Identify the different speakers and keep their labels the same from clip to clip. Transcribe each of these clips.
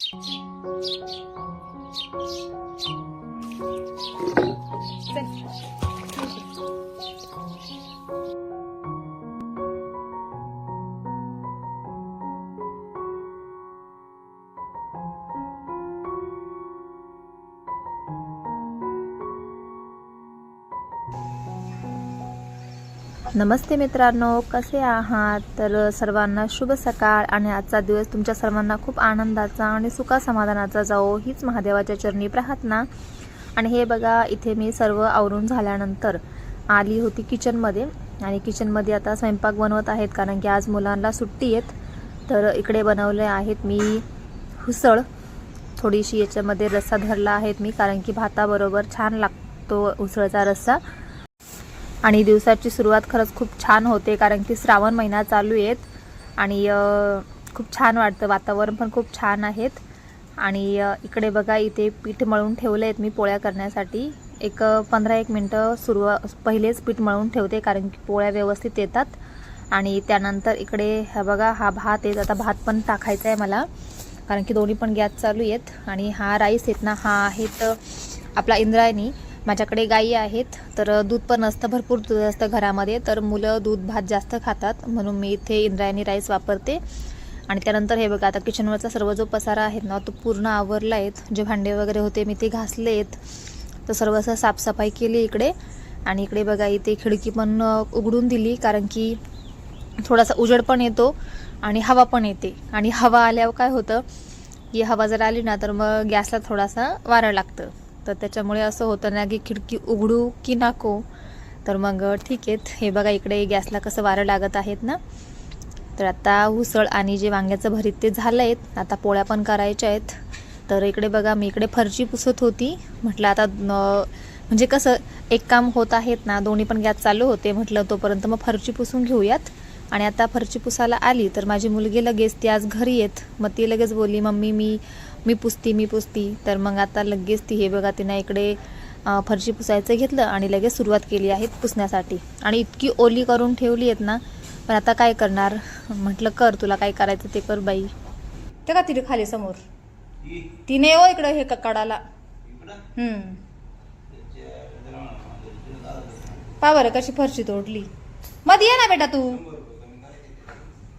Speaker 1: 네. 안 녕. नमस्ते मित्रांनो कसे आहात? तर सर्वांना शुभ सकाळ आणि आजचा दिवस तुमच्या सर्वांना खूप आनंदाचा आणि सुखा समाधानाचा जाओ हीच महादेवाच्या चरणी प्रार्थना. आणि हे बघा इथे मी सर्व आवरून झाल्यानंतर आली होती किचनमध्ये. आणि किचनमध्ये आता स्वयंपाक बनवत आहेत कारण की आज मुलांना सुट्टी आहेत तर इकडे बनवले आहेत मी हुसळ थोडीशी याच्यामध्ये रस्सा धरला आहेत मी कारण की भाताबरोबर छान लागतो उसळचा रस्सा. आणि दिवसाची सुरुवात खरंच खूप छान होते कारण की श्रावण महिना चालू आहेत. आणि खूप छान वाटतं वातावरण पण खूप छान आहेत. आणि इकडे बघा इथे पीठ मळून ठेवले आहेत मी पोळ्या करण्यासाठी. एक पंधरा एक मिनटं सुरुवा पहिलेच पीठ मळून ठेवते कारण की पोळ्या व्यवस्थित येतात. आणि त्यानंतर इकडे हा बघा हा भात येत आता भात पण टाकायचा आहे मला कारण की दोन्ही पण गॅस चालू आहेत. आणि हा राईस आहेत ना हा आहेत आपला इंद्रायणी. माझ्याकडे गायी आहेत तर दूध पण असतं भरपूर दूध असतं घरामध्ये. तर मुलं दूध भात जास्त खातात म्हणून मी इथे इंद्रायणी राईस वापरते. आणि त्यानंतर हे बघा आता किचनवरचा सर्व जो पसारा आहे ना तो पूर्ण आवरला आहेत जे भांडे वगैरे होते मी ते घासले आहेत तर सर्व असं साफसफाई केली इकडे. आणि इकडे बघा इथे खिडकी पण उघडून दिली कारण की थोडासा उजेड पण येतो आणि हवा पण येते. आणि हवा आल्यावर काय होतं की हवा जर आली ना तर मग गॅसला थोडासा वारं लागतं. तर त्याच्यामुळे असं होतं ना की खिडकी उघडू की नको. तर मग ठीक आहेत हे बघा इकडे गॅसला कसं वारं लागत आहेत ना. तर आता उसळ आणि जे वांग्याचं भरीत ते झालं आहेत आता पोळ्या पण करायच्या आहेत. तर इकडे बघा मी इकडे फरची पुसत होती. म्हटलं आता म्हणजे कसं एक काम होत आहेत ना दोन्ही पण गॅस चालू होते. म्हटलं तोपर्यंत मग फरची पुसून घेऊयात. आणि आता फरची पुसायला आली तर माझी मुलगी लगेच ती आज घरी येत. मग ती लगेच बोलली मम्मी मी मी पुसती मी पुसती. तर मग आता लगेच ती हे बघा तिनं इकडे फरशी पुसायचं घेतलं आणि लगेच सुरुवात केली आहे पुसण्यासाठी. आणि इतकी ओली करून ठेवली आहेत ना पण आता काय करणार? म्हटलं कर तुला काय करायचं ते कर बाई. ते का तिथे खाली समोर? तिने हो इकडं हे ककाडाला पा बरं कशी फरशी तोडली. मध्ये ये ना बेटा तू.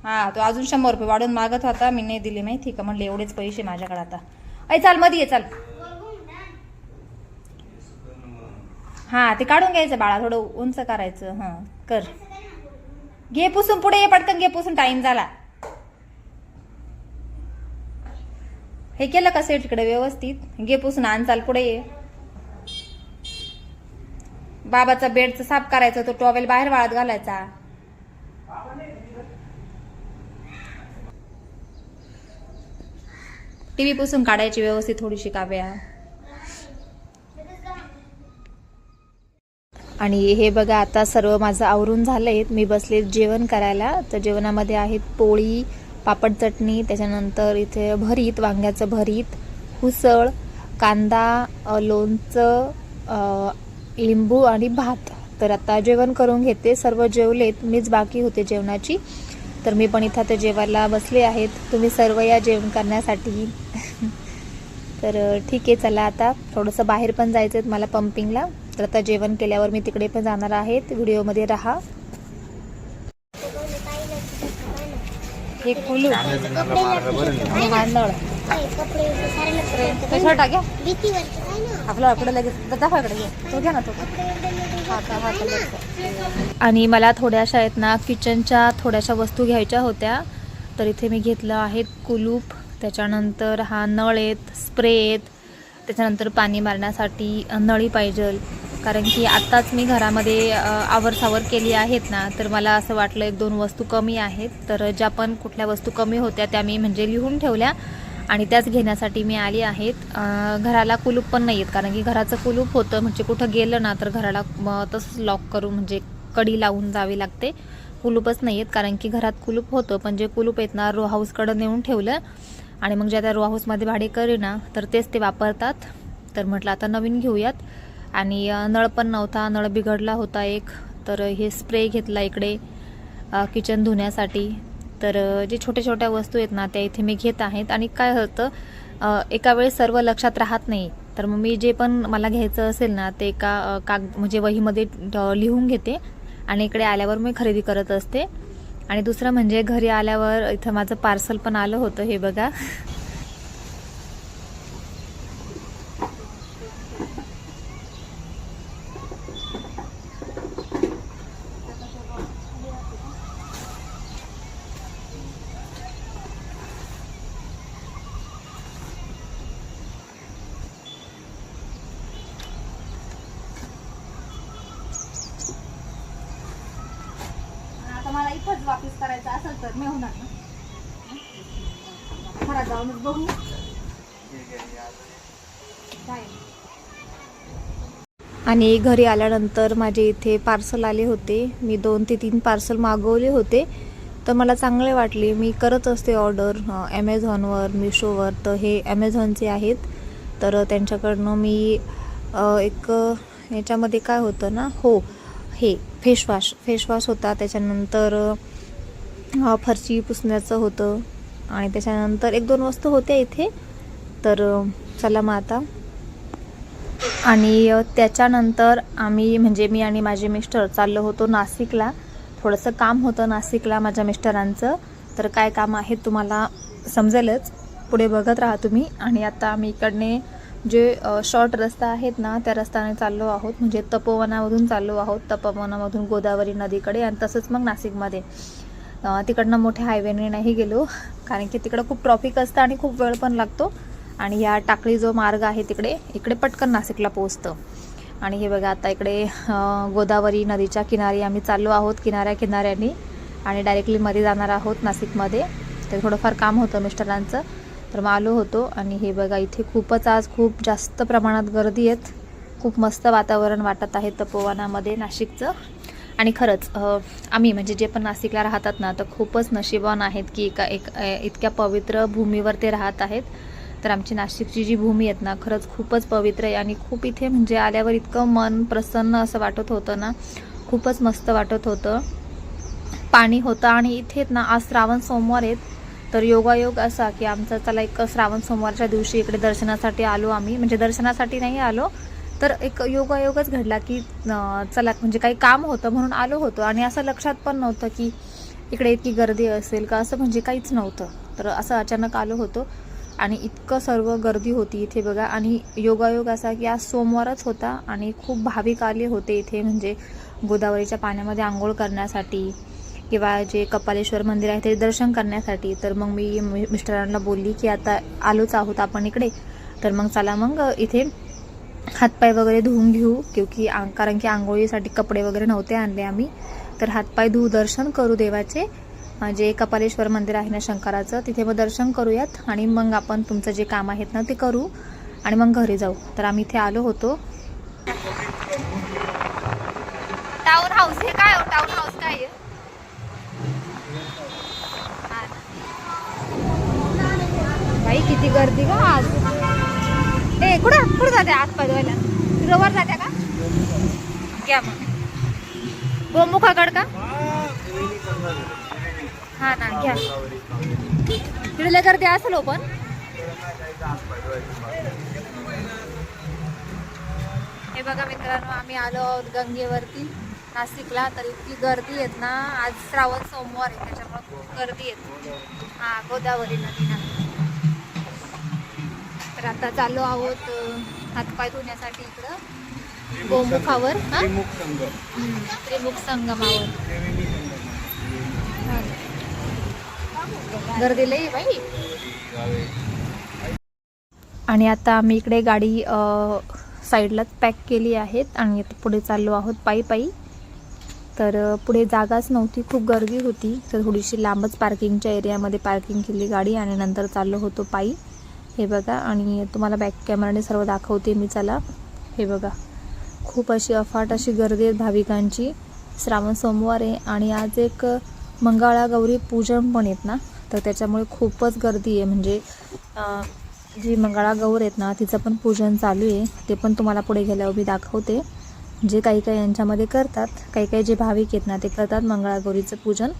Speaker 1: हां तो अजून शंभर रुपये वाढून मागत होता मी नाही दिले माहिती का? म्हणले एवढेच पैसे माझ्याकडे आता. ऐ चाल मध्ये ये चाल. हां ते काढून घ्यायचं बाळा थोडं उंच करायचं हां कर. घे पुसून पुढे ये पटकन घे पुसून टाइम झाला. हे केलं का सेट इकडे व्यवस्थित? घे पुसून आण चाल पुढे ये. बाबाचा बेडचं साफ करायचं तो टॉवेल बाहेर वाळत घालायचा. टीव्ही पुसून काढायची व्यवस्थित थोडीशी काव्या. आणि हे बघा आता सर्व माझं आवरून झालंय. मी बसले जेवण करायला. तर जेवणामध्ये आहेत पोळी पापड चटणी त्याच्यानंतर इथे भरीत वांग्याचं भरीत उसळ कांदा लोणचं लिंबू आणि भात. तर आता जेवण करून घेते. सर्व जेवलेत. मीच बाकी होते जेवणाची. तर मी पण इथं ते जेवायला बसले आहेत. तुम्ही सर्व या जेवण करण्यासाठी. तर ठीक आहे चला आता. थोडंसं बाहेर पण जायचं आहे मला पंपिंगला तर आता जेवण केल्यावर मी तिकडे पण जाणार आहेत. व्हिडिओमध्ये राहा. हे कुलू नळ तो छोटा घ्या. आपला लगेच दाखवा इकडे घे. तो घ्या ना तो. का कलरचा. आणि मला थोड्याशा आहेत ना किचनच्या थोड्याशा वस्तू घ्यायच्या होत्या. तर इथे मी घेतलं आहेत कुलूप. त्याच्यानंतर हा नळ आहेत स्प्रे आहेत. त्याच्यानंतर पाणी मारण्यासाठी नळी पाहिजे. कारण की आत्ताच मी घरामध्ये आवरसावर केली आहेत ना तर मला असं वाटलं एक दोन वस्तू कमी आहेत. तर ज्या पण कुठल्या वस्तू कमी होत्या त्या मी म्हणजे लिहून ठेवल्या. आणि त्याच घेण्यासाठी मी आली आहेत. घराला कुलूप पण नाही आहेत कारण की घराचं कुलूप होतं म्हणजे कुठं गेलं ना तर घराला तसंच लॉक करून म्हणजे कडी लावून जावी लागते. कुलूपच नाही आहेत कारण की घरात कुलूप होतं पण जे कुलूप आहेत ना रो हाऊसकडं नेऊन ठेवलं. आणि मग ज्या त्या रो हाऊसमध्ये भाडे करे ना तर तेच ते वापरतात. तर म्हटलं आता नवीन घेऊयात. आणि नळ पण नव्हता नळ बिघडला होता एक. तर हे स्प्रे घेतला इकडे किचन धुण्यासाठी. तर जे छोट्या छोट्या वस्तू आहेत ना त्या इथे मी घेत आहेत. आणि काय होतं एका वेळेस सर्व लक्षात राहत नाही. तर मग मी जे पण मला घ्यायचं असेल ना ते एका काग म्हणजे वहीमध्ये लिहून घेते. आणि इकडे आल्यावर मी खरेदी करत असते. आणि दुसरं म्हणजे घरी आल्यावर इथं माझं पार्सल पण आलं होतं हे बघा. होणार ना? घरात जाऊनच बघू. आणि घरी आल्यानंतर माझे इथे पार्सल आले होते. मी दोन ते तीन पार्सल मागवले होते. तर मला चांगले वाटले. मी करत असते ऑर्डर ॲमेझॉनवर मिशोवर तर हे ॲमेझॉनचे आहेत. तर त्यांच्याकडनं मी एक याच्यामध्ये काय होतं ना? हो हे फेसवॉश फेसवॉश होता. त्याच्यानंतर फरशी पुसण्याचं होतं. आणि त्याच्यानंतर एक दोन वस्तू होत्या इथे. तर चला मग आता. आणि त्याच्यानंतर आम्ही म्हणजे मी आणि माझे मिस्टर चाललो होतो नाशिकला. थोडंसं काम होतं नाशिकला माझ्या मिस्टरांचं. तर काय काम आहे तुम्हाला समजेलच. पुढे बघत राहा तुम्ही. आणि आता आम्ही इकडने जे शॉर्ट रस्ता आहेत ना त्या रस्त्याने चाललो आहोत. म्हणजे तपोवनामधून चाललो आहोत. तपोवनामधून गोदावरी नदीकडे आणि तसंच मग नाशिकमध्ये. तिकडनं मोठ्या हायवेने नाही गेलो. कारण की तिकडं खूप ट्रॉफिक असतं आणि खूप वेळ पण लागतो. आणि या टाकळी जो मार्ग आहे तिकडे इकडे पटकन नाशिकला पोहोचतं. आणि हे बघा आता इकडे गोदावरी नदीच्या किनारी आम्ही चाललो आहोत किनाऱ्या किनाऱ्यानी आणि डायरेक्टली मध्ये जाणार आहोत नाशिकमध्ये. ते थोडंफार काम होतं मिस्टरांचं. तर मग आलो होतो. आणि हे बघा इथे खूपच आज खूप जास्त प्रमाणात गर्दी आहेत. खूप मस्त वातावरण वाटत आहे तपोवनामध्ये नाशिकचं. आणि खरंच आम्ही म्हणजे जे पण नाशिकला राहतात ना तर खूपच नशिबान आहेत की एका एक इतक्या पवित्र भूमीवर ते राहत आहेत. तर आमची नाशिकची जी भूमी आहेत ना खरंच खूपच पवित्र आहे आणि खूप इथे म्हणजे आल्यावर इतकं मन प्रसन्न असं वाटत होतं ना खूपच मस्त वाटत होतं. पाणी होतं आणि इथे ना आज श्रावण सोमवार आहेत. तर योगायोग असा की आमचा चला एक श्रावण सोमवारच्या दिवशी इकडे दर्शनासाठी आलो आम्ही. म्हणजे दर्शनासाठी नाही आलो तर एक योगायोगच घडला की चला म्हणजे काही काम होतं म्हणून आलो होतो आणि असं लक्षात पण नव्हतं की इकडे इतकी गर्दी असेल का? असं म्हणजे काहीच नव्हतं. तर असं अचानक आलो होतो आणि इतकं सर्व गर्दी होती इथे बघा आणि योगायोग असा की आज सोमवारच होता आणि खूप भाविक आले होते इथे म्हणजे गोदावरीच्या पाण्यामध्ये आंघोळ करण्यासाठी किंवा जे कपालेश्वर मंदिर आहे ते दर्शन करण्यासाठी. तर मग मी मिस्टरांना बोलली की आता आलोच आहोत आपण इकडे. तर मग चला मग इथे हातपाय वगैरे धुवून घेऊ क्योंकि कारण की आंघोळीसाठी कपडे वगैरे नव्हते आणले आम्ही. तर हातपाय धुऊ दर्शन करू देवाचे. जे कपालेश्वर मंदिर आहे ना शंकराचं तिथे मग दर्शन करूयात. आणि मग आपण तुमचं जे काम आहेत ना ते करू. आणि मग घरी जाऊ. तर आम्ही इथे आलो होतो. टाऊन हाऊस हे काय हो? टाऊन हाऊस काय आहे? बाई किती गर्दी का आज. ए कुठं? कुठं जाते आत पाय धुवायला रवर जाते का? घ्या मग. गोमुखागड का? हा ना घ्या. तिकडे गर्दी असेल हो पण. हे बघा मित्रांनो आम्ही आलो आहोत गंगेवरती नाशिकला. तर इतकी गर्दी आहेत ना आज श्रावण सोमवार आहे त्याच्यामुळे खूप गर्दी आहे हा गोदावरी नदीला तर आता चाललो आहोत हातपाय धुण्यासाठी इकडं. गोमुखावर हा?
Speaker 2: त्रिमुख
Speaker 1: संगमावर. हा. गर्दी लई बाई. आणि आता आम्ही इकडे गाडी साईडलाच पॅक केली आहेत आणि आता पुढे चाललो आहोत पायी पायी. तर पुढे जागाच नव्हती खूप गर्दी होती. तर थोडीशी लांबच पार्किंगच्या एरियामध्ये पार्किंग केली गाडी आणि नंतर चाललो होतो पायी. हे बघा आणि तुम्हाला बॅक कॅमेराने सर्व दाखवते मी चला. हे बघा खूप अशी अफाट अशी गर्दी आहे भाविकांची. श्रावण सोमवार आहे आणि आज एक मंगळा गौरी पूजन पण आहेत ना? तर त्याच्यामुळे खूपच गर्दी आहे. म्हणजे जी मंगळा गौर आहेत ना तिचं पण पूजन चालू आहे. ते पण तुम्हाला पुढे गेल्यावर मी दाखवते. जे काही काही यांच्यामध्ये करतात काही काही जे भाविक आहेत ना ते करतात मंगळागौरीचं पूजन.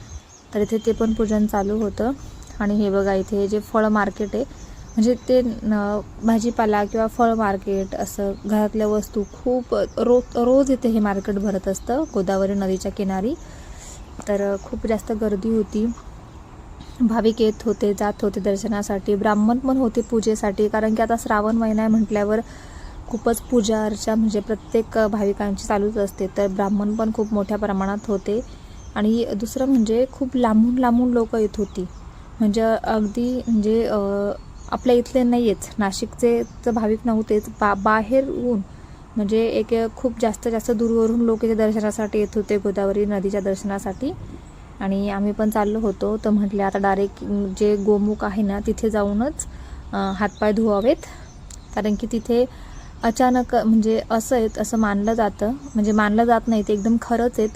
Speaker 1: तर इथे ते पण पूजन चालू होतं. आणि हे बघा इथे जे फळ मार्केट आहे म्हणजे ते न- भाजीपाला किंवा फळ मार्केट असं घरातल्या वस्तू खूप रोज रोज इथे हे मार्केट भरत असतं गोदावरी नदीच्या किनारी. तर खूप जास्त गर्दी होती. भाविक येत होते जात होते दर्शनासाठी. ब्राह्मण पण होते पूजेसाठी कारण की आता श्रावण महिना आहे म्हटल्यावर खूपच पूजा अर्चा म्हणजे प्रत्येक भाविकांची चालूच असते. तर ब्राह्मण पण खूप मोठ्या प्रमाणात होते. आणि दुसरं म्हणजे खूप लांबून लांबून लोक येत होती. म्हणजे अगदी म्हणजे आपल्या इथले नाही नाशिकचे तर भाविक नव्हतेच. बा बाहेरहून म्हणजे एक खूप जास्त जास्त दूरवरून लोक इथे दर्शनासाठी येत होते गोदावरी नदीच्या दर्शनासाठी. आणि आम्ही पण चाललो होतो. तर म्हटले आता डायरेक्ट जे गोमुख आहे ना तिथे जाऊनच हातपाय धुवावेत. कारण की तिथे अचानक म्हणजे असं आहेत असं मानलं जातं. म्हणजे मानलं जात नाही ते एकदम खरंच आहेत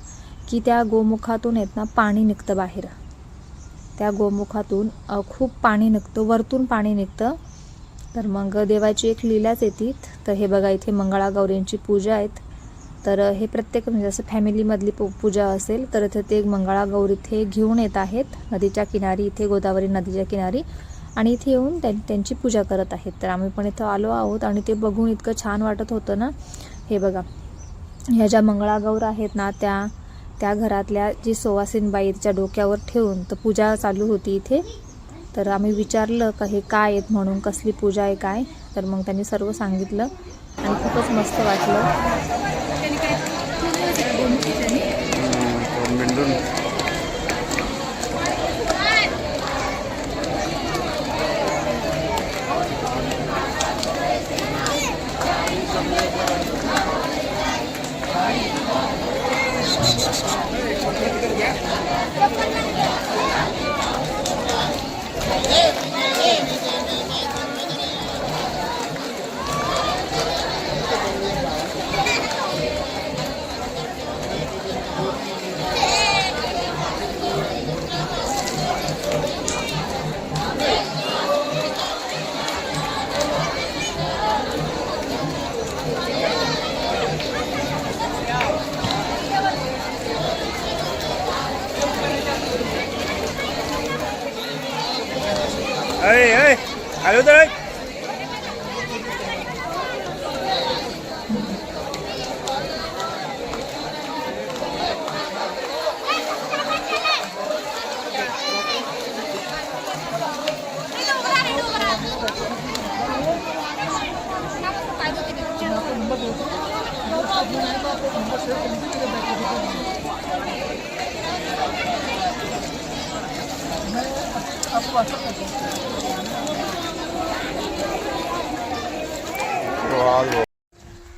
Speaker 1: की त्या गोमुखातून आहेत ना पाणी निघतं बाहेर. त्या गोमुखातून खूप पाणी निघतं वरतून पाणी निघतं. तर मग देवाची एक लीलाच येते तर हे बघा इथे मंगळागौरींची पूजा आहेत. तर हे प्रत्येक म्हणजे असं फॅमिलीमधली पूजा असेल तर इथे ते मंगळागौर इथे घेऊन येत आहेत. नदीच्या किनारी इथे गोदावरी नदीच्या किनारी. आणि इथे येऊन त्यां त्यांची पूजा करत आहेत. तर आम्ही पण इथं आलो आहोत आणि ते बघून इतकं छान वाटत होतं ना. हे बघा ह्या ज्या मंगळागौर आहेत ना त्या त्या घरातल्या जी सुवासिनबाईच्या डोक्यावर ठेवून तर पूजा चालू होती इथे. तर आम्ही विचारलं का हे काय आहेत म्हणून कसली पूजा आहे काय? तर मग त्यांनी सर्व सांगितलं आणि खूपच मस्त वाटलं.
Speaker 2: अय अय आलो तर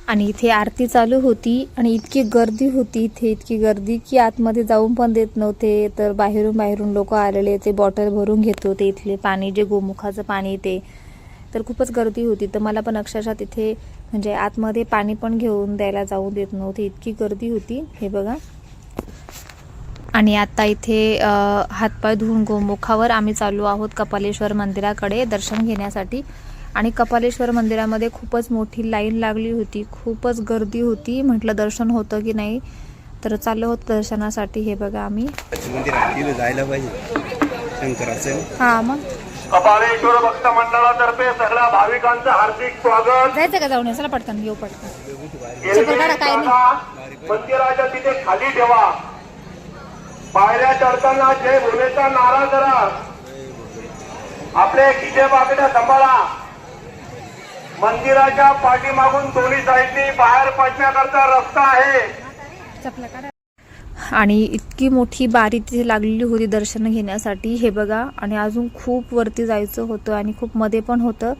Speaker 1: आणि इथे आरती चालू होती आणि इतकी गर्दी होती इथे इतकी गर्दी की आतमध्ये जाऊन पण देत नव्हते. तर बाहेरून बाहेरून लोक आलेले ते बॉटल भरून घेत होते. इथले पाणी जे गोमुखाचं पाणी ते. तर खूपच गर्दी होती. तर मला पण अक्षरशः तिथे म्हणजे आतमध्ये पाणी पण घेऊन द्यायला जाऊ देत नव्हते. इतकी गर्दी होती. हे बघा. आणि आता इथे हातपाय धुवून गोमुखावर आम्ही चाललो आहोत कपालेश्वर मंदिराकडे दर्शन घेण्यासाठी. आणि कपालेश्वर मंदिरामध्ये खूपच मोठी लाईन लागली होती खूपच गर्दी होती. म्हटलं दर्शन होतं की नाही तर चाललो होतं दर्शनासाठी. हे बघा आम्ही.
Speaker 2: जायला पाहिजे. शंकराचं.
Speaker 1: हां मग.
Speaker 3: कपालेश्वर भक्त मंडळातर्फे सगळ्या भाविकांचं हार्दिक स्वागत.
Speaker 1: जायचं का जाऊन? चला पटकन येऊ पटकन.
Speaker 3: मंदिराच्या तिथे खाली ठेवा. पायऱ्या चढताना जय भूमेचा नारा करा आपले खिचे बाकड्या सांभाळा. मंदिराच्या पाठीमागून दोन्ही साईडनी बाहेर पडण्याकरता रस्ता आहे.
Speaker 1: आणि इतकी मोठी बारी तिथे लागलेली होती दर्शन घेण्यासाठी. हे बघा आणि अजून खूप वरती जायचं होतं आणि खूप मध्ये पण होतं.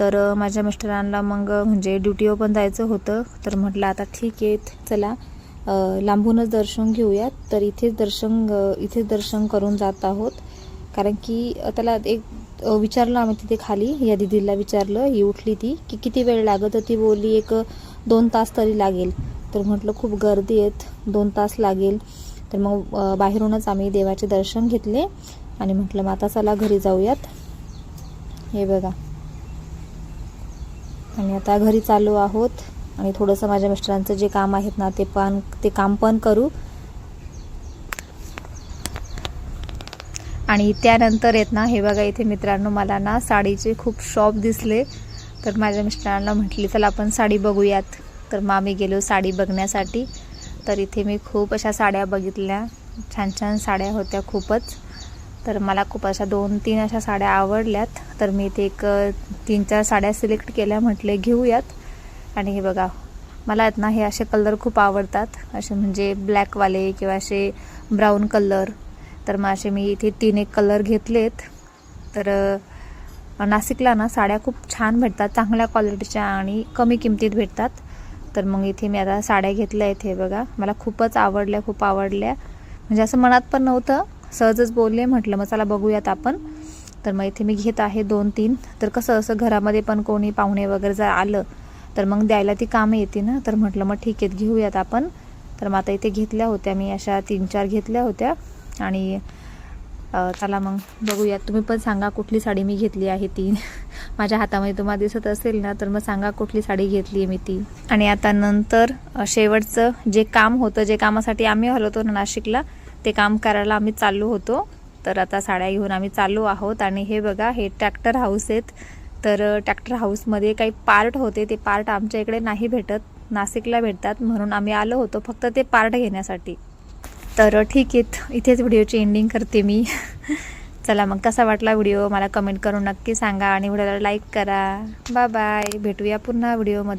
Speaker 1: तर माझ्या मिस्टरांना मग म्हणजे ड्युटीवर पण जायचं होतं. तर म्हटलं आता ठीक आहे चला. लांबूनच दर्शन घेऊयात. तर इथेच दर्शन इथेच दर्शन करून जात आहोत. कारण की त्याला एक विचारलं आम्ही तिथे खाली. या दिदीला विचारलं ही उठली ती. की किती वेळ लागत तर ती बोलली? एक दोन तास तरी लागेल. तर म्हटलं खूप गर्दी आहेत. दोन तास लागेल. तर मग बाहेरूनच आम्ही देवाचे दर्शन घेतले. आणि म्हटलं मग आता चला घरी जाऊयात. हे बघा. आणि आता घरी चालू आहोत. आणि थोडंसं माझ्या मिस्टरांचं जे काम आहेत ना ते पण ते काम पण करू. आणि त्यानंतर येत ना हे बघा इथे मित्रांनो मला ना साडीचे खूप शॉप दिसले. तर माझ्या मिस्टरांना म्हटली चला आपण साडी बघूयात. तर मग आम्ही गेलो साडी बघण्यासाठी. तर इथे मी खूप अशा साड्या बघितल्या. छान छान साड्या होत्या खूपच. तर मला खूप अशा दोन तीन अशा साड्या आवडल्यात. तर मी इथे एक तीन चार साड्या सिलेक्ट केल्या म्हटले घेऊयात. आणि हे बघा मला आहेत ना हे असे कलर खूप आवडतात. असे म्हणजे ब्लॅकवाले किंवा असे ब्राऊन कलर. तर मग असे मी इथे तीन एक कलर घेतलेत. तर नाशिकला ना साड्या खूप छान भेटतात चांगल्या क्वालिटीच्या आणि कमी किमतीत भेटतात. तर मग इथे मी आता साड्या घेतल्या इथे बघा. मला खूपच आवडल्या खूप आवडल्या. म्हणजे असं मनात पण नव्हतं सहजच बोलले म्हटलं मग चला बघूयात आपण. तर मग इथे मी घेत आहे दोन तीन. तर कसं असं घरामध्ये पण कोणी पाहुणे वगैरे जर आलं तर मग द्यायला ती कामं येते ना? तर म्हटलं मग ठीक आहे घेऊयात आपण. तर मग आता इथे घेतल्या होत्या मी अशा तीन चार घेतल्या होत्या. आणि चला मग बघूयात. तुम्ही पण सांगा कुठली साडी मी घेतली आहे ती. माझ्या हातामध्ये तुम्हाला दिसत असेल ना तर मग सांगा कुठली साडी घेतली आहे मी ती. आणि आता नंतर शेवटचं जे काम होतं जे कामासाठी आम्ही हलो होतो ना नाशिकला ते काम करायला आम्ही चाललो होतो. तर आता साड्या घेऊन आम्ही चाललो आहोत. आणि हे बघा हे ट्रॅक्टर हाऊस आहेत. तर ट्रॅक्टर हाऊसमध्ये काही पार्ट होते ते पार्ट आमच्या इकडे नाही भेटत. नाशिकला भेटतात म्हणून आम्ही आलो होतो फक्त ते पार्ट घेण्यासाठी. तर ठीक आहे इथेच व्हिडिओची एंडिंग करते मी. चला मग कसा वाटला व्हिडिओ? मला कमेंट करून नक्की सांगा आणि व्हिडिओला लाईक करा. बाय बाय भेटूया पुन्हा व्हिडिओमध्ये.